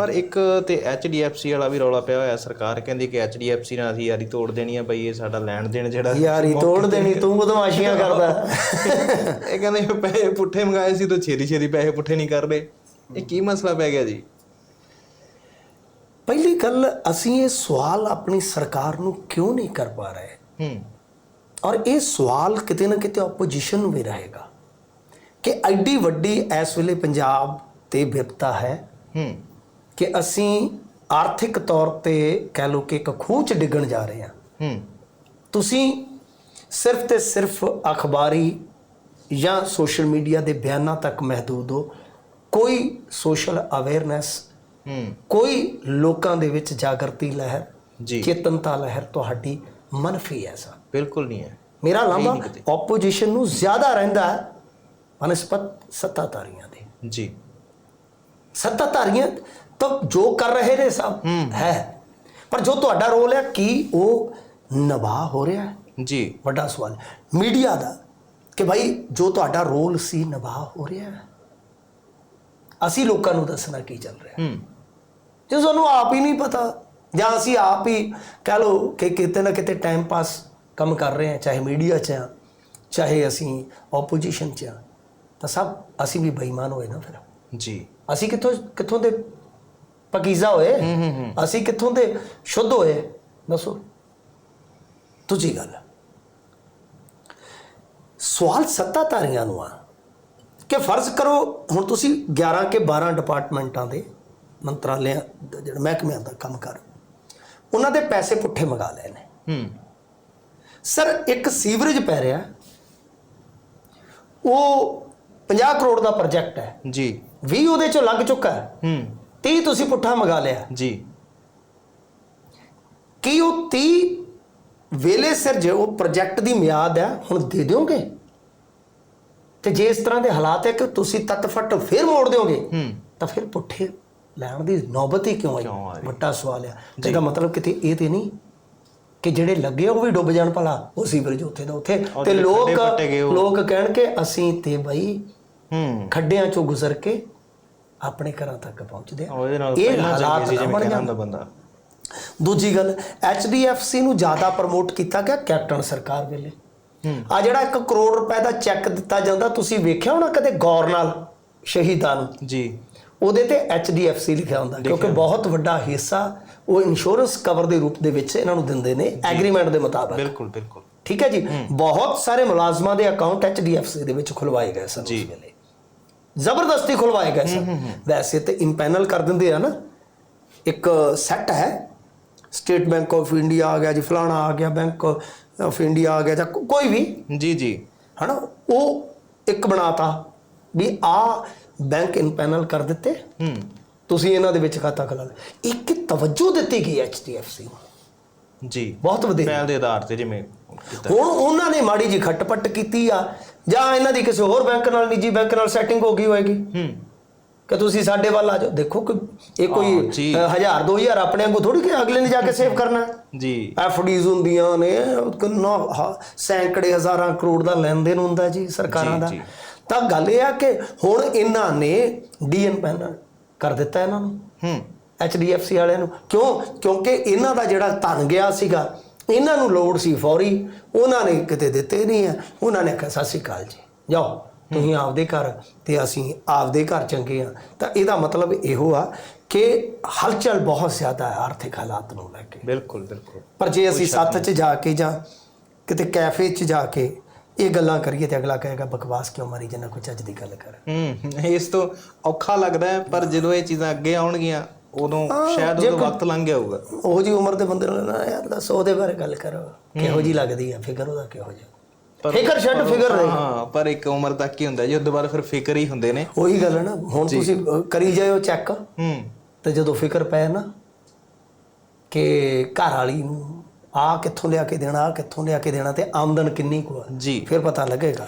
ਪਰ ਇੱਕ ਤੇ HDFC ਵਾਲਾ ਵੀ ਰੌਲਾ ਪਿਆ ਹੋਇਆ ਸਰਕਾਰ ਕਹਿੰਦੀ ਕਿ HDFC ਨਾਲ ਅਸੀਂ ਯਾਰੀ ਤੋੜ ਦੇਣੀ ਆ ਬਈ ਇਹ ਸਾਡਾ ਲੈਣ ਦੇਣ ਜਿਹੜਾ ਯਾਰੀ ਤੋੜ ਦੇਣੀ ਤੂੰ ਬਦਮਾਸ਼ੀਆਂ ਕਰਦਾ। ਇਹ ਕਹਿੰਦੇ ਪੈਸੇ ਪੁੱਠੇ ਮੰਗਾਏ ਸੀ ਤਾਂ ਛੇਤੀ ਛੇਤੀ ਪੈਸੇ ਪੁੱਠੇ ਨਹੀਂ ਕਰ ਰਹੇ ਇਹ ਕੀ ਮਸਲਾ ਪੈ ਗਿਆ ਜੀ? ਪਹਿਲੀ ਗੱਲ ਅਸੀਂ ਇਹ ਸਵਾਲ ਆਪਣੀ ਸਰਕਾਰ ਨੂੰ ਕਿਉਂ ਨਹੀਂ ਕਰ ਪਾ ਰਹੇ? ਹੂੰ। ਔਰ ਇਹ ਸਵਾਲ ਕਿਤੇ ਨਾ ਕਿਤੇ ਆਪੋਜੀਸ਼ਨ ਨੂੰ ਵੀ ਰਹੇਗਾ ਕਿ ਐਡੀ ਵੱਡੀ ਇਸ ਵੇਲੇ ਪੰਜਾਬ ਤੇ ਵਿਪਤਾ ਹੈ। ਹੂੰ। ਕਿ ਅਸੀਂ ਆਰਥਿਕ ਤੌਰ ਤੇ ਕਹਿ ਲਓ ਕਿ ਇੱਕ ਖੂਹ 'ਚ ਡਿੱਗਣ ਜਾ ਰਹੇ ਹਾਂ। ਹੂੰ। ਤੁਸੀਂ ਸਿਰਫ ਤੇ ਸਿਰਫ ਅਖਬਾਰੀ ਜਾਂ ਸੋਸ਼ਲ ਮੀਡੀਆ ਦੇ ਬਿਆਨਾਂ ਤੱਕ ਮਹਦੂਦ ਹੋ। ਕੋਈ ਸੋਸ਼ਲ ਅਵੇਅਰਨੈਸ ਹੂੰ। ਕੋਈ ਲੋਕਾਂ ਦੇ ਵਿੱਚ ਜਾਗਰਤੀ ਲਹਿਰ ਜੀ। ਚੇਤਨਤਾ ਲਹਿਰ ਤੁਹਾਡੀ ਮਨਫੀ ਹੈ ਸਰ। ਬਿਲਕੁਲ ਨਹੀਂ ਹੈ। ਮੇਰਾ ਲਾਂਭਾ। ਆਪੋਜੀਸ਼ਨ ਨੂੰ ਜ਼ਿਆਦਾ ਰਹਿੰਦਾ ਹੈ ਬਨਸਪਤ ਸੱਤਾਧਾਰੀਆਂ ਦੇ ਜੀ। ਸੱਤਾਧਾਰੀਆਂ ਤਾਂ ਜੋ ਕਰ ਰਹੇ ਨੇ ਸਭ। ਹੈ। ਪਰ ਜੋ ਤੁਹਾਡਾ ਰੋਲ ਹੈ ਕੀ ਉਹ ਨਿਭਾ ਹੋ ਰਿਹਾ ਹੈ? ਜੀ। ਵੱਡਾ ਸਵਾਲ। ਮੀਡੀਆ ਦਾ ਕਿ ਭਾਈ ਜੋ ਤੁਹਾਡਾ ਰੋਲ ਸੀ ਨਿਭਾ ਹੋ ਰਿਹਾ ਹੈ? ਅਸੀਂ ਲੋਕਾਂ ਨੂੰ ਦੱਸਣਾ ਕੀ ਚੱਲ ਰਿਹਾ ਹੂੰ? ਜੇ ਸਾਨੂੰ ਆਪ ਹੀ ਨਹੀਂ ਪਤਾ ਜਾਂ ਅਸੀਂ ਆਪ ਹੀ ਕਹ ਲਓ ਕਿ ਕਿਤੇ ਨਾ ਕਿਤੇ ਟਾਈਮ ਪਾਸ ਕੰਮ ਕਰ ਰਹੇ ਹਾਂ ਚਾਹੇ ਮੀਡੀਆ 'ਚ ਆ ਚਾਹੇ ਅਸੀਂ ਆਪੋਜੀਸ਼ਨ 'ਚ ਆ ਤਾਂ ਸਭ ਅਸੀਂ ਵੀ ਬੇਈਮਾਨ ਹੋਏ ਨਾ ਫਿਰ। ਜੀ। ਅਸੀਂ ਕਿੱਥੋਂ ਕਿੱਥੋਂ ਦੇ ਪਕੀਜ਼ਾ ਹੋਏ ਅਸੀਂ ਕਿੱਥੋਂ ਦੇ? ਸ਼ੁੱਧ ਹੋਏ। ਦੱਸੋ। ਦੂਜੀ ਗੱਲ। ਸਵਾਲ ਸੱਤਾਧਾਰੀਆਂ ਨੂੰ ਆ ਕਿ ਫਰਜ਼ ਕਰੋ ਹੁਣ ਤੁਸੀਂ 11 ਕੇ 12 ਡਿਪਾਰਟਮੈਂਟਾਂ ਦੇ ਮੰਤਰਾਲਿਆਂ ਦੇ ਜਿਹੜੇ ਮਹਿਕਮਿਆਂ ਦਾ ਕੰਮ ਕਰ ਉਹਨਾਂ ਦੇ ਪੈਸੇ ਪੁੱਠੇ ਮੰਗਾ ਲਏ ਨੇ। ਹੂੰ। ਸਰ ਇੱਕ ਸੀਵਰੇਜ ਪੈ ਰਿਹਾ। ਉਹ 50 ਕਰੋੜ ਦਾ ਪ੍ਰੋਜੈਕਟ ਹੈ। ਜੀ। 20 ਉਹਦੇ ਚੋਂ ਲੱਗ ਚੁੱਕਾ ਹੈ। ਹੂੰ। 30 ਤੁਸੀਂ ਪੁੱਠਾ ਮੰਗਾ ਲਿਆ। ਜੀ। ਕੀ ਉਹ 30 ਵੇਲੇ ਸਿਰ ਜੇ ਉਹ ਪ੍ਰੋਜੈਕਟ ਦੀ ਮਿਆਦ ਹੈ ਹੁਣ ਦੇ ਦਿਓਗੇ? ਤੇ ਜੇ ਇਸ ਤਰ੍ਹਾਂ ਦੇ ਹਾਲਾਤ ਹੈ ਕਿ ਤੁਸੀਂ ਤਤਫਟ ਫੇਰ ਮੋੜ ਦਿਓਗੇ ਹੂੰ। ਤਾਂ ਫਿਰ ਪੁੱਠੇ ਲੈਣ ਦੀ ਨੌਬਤ ਹੀ ਕਿਉਂ ਆ ਆਈ? ਵੱਡਾ ਸਵਾਲ ਹੈ। ਇਹਦਾ ਮਤਲਬ ਕਿਤੇ ਇਹ ਤੇ ਨਹੀਂ ਕਿ ਜਿਹੜੇ ਲੱਗੇ ਆ ਉਹ ਵੀ ਡੁੱਬ ਜਾਣ ਭਲਾ। ਉਹ ਸੀਵਰੇਜ ਉੱਥੇ ਦਾ ਉੱਥੇ। ਤੇ ਲੋਕ ਲੋਕ ਕਹਿਣ ਕਿ ਅਸੀਂ ਤੇ ਬਈ ਹੂੰ। ਖੱਡਿਆਂ ਚੋਂ ਗੁਜ਼ਰ ਕੇ ਆਪਣੇ ਘਰਾਂ ਤੱਕ ਪਹੁੰਚਦੇ ਆ। ਉਹਦੇ ਨਾਲ ਇਹ ਪਹਿਲਾਂ ਹਾਲਾਤ ਸੀ ਜਿਵੇਂ ਕਹਿੰਦਾ। ਹੁੰਦਾ ਬੰਦਾ। ਦੂਜੀ ਗੱਲ HDFC ਨੂੰ ਜ਼ਿਆਦਾ ਪ੍ਰਮੋਟ ਕੀਤਾ ਗਿਆ ਕੈਪਟਨ ਸਰਕਾਰ ਵੇਲੇ। ਆ ਜਿਹੜਾ 1 ਕਰੋੜ ਰੁਪਏ ਦਾ ਚੈੱਕ ਦਿੱਤਾ ਜਾਂਦਾ ਤੁਸੀਂ ਵੇਖਿਆ ਹੋਣਾ ਕਦੇ ਗੌਰ ਨਾਲ ਸ਼ਹੀਦਾਂ ਨੂੰ? ਜੀ। ਉਹਦੇ ਤੇ HDFC ਲਿਖਿਆ ਹੁੰਦਾ ਕਿਉਂਕਿ ਬਹੁਤ ਵੱਡਾ ਹਿੱਸਾ ਉਹ ਇੰਸ਼ੋਰੈਂਸ ਕਵਰ ਦੇ ਰੂਪ ਦੇ ਵਿੱਚ ਇਹਨਾਂ ਨੂੰ ਦਿੰਦੇ ਨੇ ਐਗਰੀਮੈਂਟ ਦੇ ਮੁਤਾਬਕ। ਬਿਲਕੁਲ ਬਿਲਕੁਲ। ਠੀਕ ਹੈ ਜੀ? ਬਹੁਤ ਸਾਰੇ ਮੁਲਾਜ਼ਮਾਂ ਦੇ ਅਕਾਊਂਟ HDFC ਦੇ ਵਿੱਚ ਖੁਲਵਾਏ ਗਏ ਸਨ ਉਸ। ਵੇਲੇ। ਜ਼ਬਰਦਸਤੀ ਖੁਲਵਾਏ ਗਏ ਸਨ। ਵੈਸੇ ਤੇ ਇੰਪੈਨਲ ਕਰ ਦਿੰਦੇ ਆ ਨਾ ਇੱਕ ਸੈੱਟ ਹੈ। ਸਟੇਟ ਬੈਂਕ ਆਫ ਇੰਡੀਆ ਆ ਗਿਆ ਜੀ ਫਲਾਣਾ ਆ ਗਿਆ ਬੈਂਕ ਆਫ ਇੰਡੀਆ ਆ ਗਿਆ ਜਾਂ ਕੋਈ ਵੀ। ਜੀ ਜੀ। ਹਨਾ ਉਹ ਇੱਕ ਬਣਾਤਾ ਵੀ ਆ ਬੈਂਕ ਇੰਪੈਨਲ ਕਰ ਦਿੱਤੇ। ਹੂੰ। ਤੁਸੀਂ ਇਹਨਾਂ ਦੇ ਵਿੱਚ ਖਾਤਾ ਖੁਲਾ ਲਓ ਇੱਕ ਤਵੱਜੋ ਦਿੱਤੀ ਗਈ HDFC ਨੂੰ। ਜੀ। ਬਹੁਤ ਵਧੀਆ ਪਹਿਲ ਦੇ ਆਧਾਰ ਤੇ ਜਿਵੇਂ ਹੁਣ ਉਹਨਾਂ ਨੇ ਮਾੜੀ ਜੀ ਖੱਟਪੱਟ ਕੀਤੀ ਆ। ਜਾਂ ਇਹਨਾਂ ਦੀ ਕਿਸੇ ਹੋਰ ਬੈਂਕ ਨਾਲ ਨਿੱਜੀ ਬੈਂਕ ਨਾਲ ਸੈਟਿੰਗ ਹੋ ਗਈ ਹੋਏਗੀ। ਹੂੰ। ਕਿ ਤੁਸੀਂ ਸਾਡੇ ਵੱਲ ਆ ਜਾਓ। ਦੇਖੋ ਕਿ ਇਹ ਕੋਈ ਹਾਂ, ਜੀ। ਅ, ਹਜ਼ਾਰ 2000 ਆਪਣੇ ਵਾਂਗੂ ਥੋੜੀ ਕਿ ਅਗਲੇ ਨੇ ਜਾ ਕੇ ਸੇਵ ਕਰਨਾ। ਜੀ। ਐਫਡੀਜ਼ ਹੁੰਦੀਆਂ ਨੇ ਕਿੰਨਾ ਸੈਂਕੜੇ ਹਜ਼ਾਰਾਂ ਕਰੋੜ ਦਾ ਲੈਣ ਦੇਣ ਹੁੰਦਾ ਜੀ ਸਰਕਾਰਾਂ ਦਾ। ਤਾਂ ਗੱਲ ਇਹ ਆ ਕਿ ਹੁਣ ਇਹਨਾਂ ਨੇ ਡੀਐਨ ਪੈਨ ਕਰ ਦਿੱਤਾ ਇਹਨਾਂ ਨੂੰ। ਹੂੰ। HDFC ਵਾਲਿਆਂ ਨੂੰ। ਕਿਉਂ? ਕਿਉਂਕਿ ਇਹਨਾਂ ਦਾ ਜਿਹੜਾ ਧਨ ਗਿਆ ਸੀਗਾ ਇਹਨਾਂ ਨੂੰ ਲੋੜ ਸੀ ਫੌਰੀ। ਉਹਨਾਂ ਨੇ ਕਿਤੇ ਦਿੱਤੇ ਨਹੀਂ ਆ। ਉਹਨਾਂ ਨੇ ਕਿਹਾ ਸਤਿ ਅਕਾਲ ਜੀ ਜਾਓ ਤੁਸੀਂ ਆਪਦੇ ਘਰ ਤੇ ਅਸੀਂ ਆਪਦੇ ਘਰ ਚੰਗੇ ਆ। ਤਾਂ ਇਹਦਾ ਮਤਲਬ ਇਹੋ ਆ ਕਿ ਹਲਚਲ ਬਹੁਤ ਜ਼ਿਆਦਾ ਹੈ ਆਰਥਿਕ ਹਾਲਾਤ ਨੂੰ ਲੈ ਕੇ। ਬਿਲਕੁਲ ਬਿਲਕੁਲ। ਪਰ ਜੇ ਅਸੀਂ ਸੱਥ 'ਚ ਜਾ ਕੇ ਜਾਂ ਕਿਤੇ ਕੈਫੇ 'ਚ ਜਾ ਕੇ ਇਹ ਗੱਲਾਂ ਕਰੀਏ ਤੇ ਅਗਲਾ ਕਹੇਗਾ ਬਕਵਾਸ ਕਿਉਂ ਮਾਰੀ ਜਨਾ ਕੋਈ ਚੱਜ ਦੀ ਗੱਲ ਕਰ? ਹੂੰ ਇਸ ਤੋਂ ਔਖਾ ਲੱਗਦਾ ਹੈ ਪਰ ਜਦੋਂ ਇਹ ਚੀਜ਼ਾਂ ਅੱਗੇ ਆਉਣਗੀਆਂ ਉਦੋਂ ਸ਼ਾਇਦ ਉਦੋਂ ਵਕਤ ਲੰਘ ਗਿਆ ਹੋਊਗਾ। ਉਹ ਜੀ ਉਮਰ ਦੇ ਬੰਦੇ ਨੂੰ ਨਾ ਯਾਰ ਦੱਸ ਉਹਦੇ ਬਾਰੇ ਗੱਲ ਕਰੋ। ਕਿਹੋ ਜੀ ਲੱਗਦੀ ਆ? ਫਿਕਰ ਉਹਦਾ ਕਿਹੋ ਜਿਹਾ? ਫਿਕਰ ਛੱਡ ਫਿਕਰ ਨਹੀਂ ਹਾਂ ਪਰ ਇੱਕ ਉਮਰ ਤੱਕ ਹੀ ਹੁੰਦਾ ਜੀ ਉਸ ਤੋਂ ਬਾਅਦ ਫਿਰ ਫਿਕਰ ਹੀ ਹੁੰਦੇ ਨੇ। ਉਹੀ ਗੱਲ ਹੈ ਨਾ ਹੁਣ ਤੁਸੀਂ ਕਰੀ ਜਾਇਓ ਚੈੱਕ ਹੂੰ। ਤੇ ਜਦੋਂ ਫਿਕਰ ਪਏ ਨਾ ਕਿ ਘਰ ਵਾਲੀ ਨੂੰ ਆ ਕਿੱਥੋਂ ਲਿਆ ਕੇ ਦੇਣਾ ਆ ਕਿੱਥੋਂ ਲਿਆ ਕੇ ਦੇਣਾ ਤੇ ਆਮਦਨ ਕਿੰਨੀ ਕੁ ਆ ਜੀ। ਫਿਰ ਪਤਾ ਲੱਗੇਗਾ।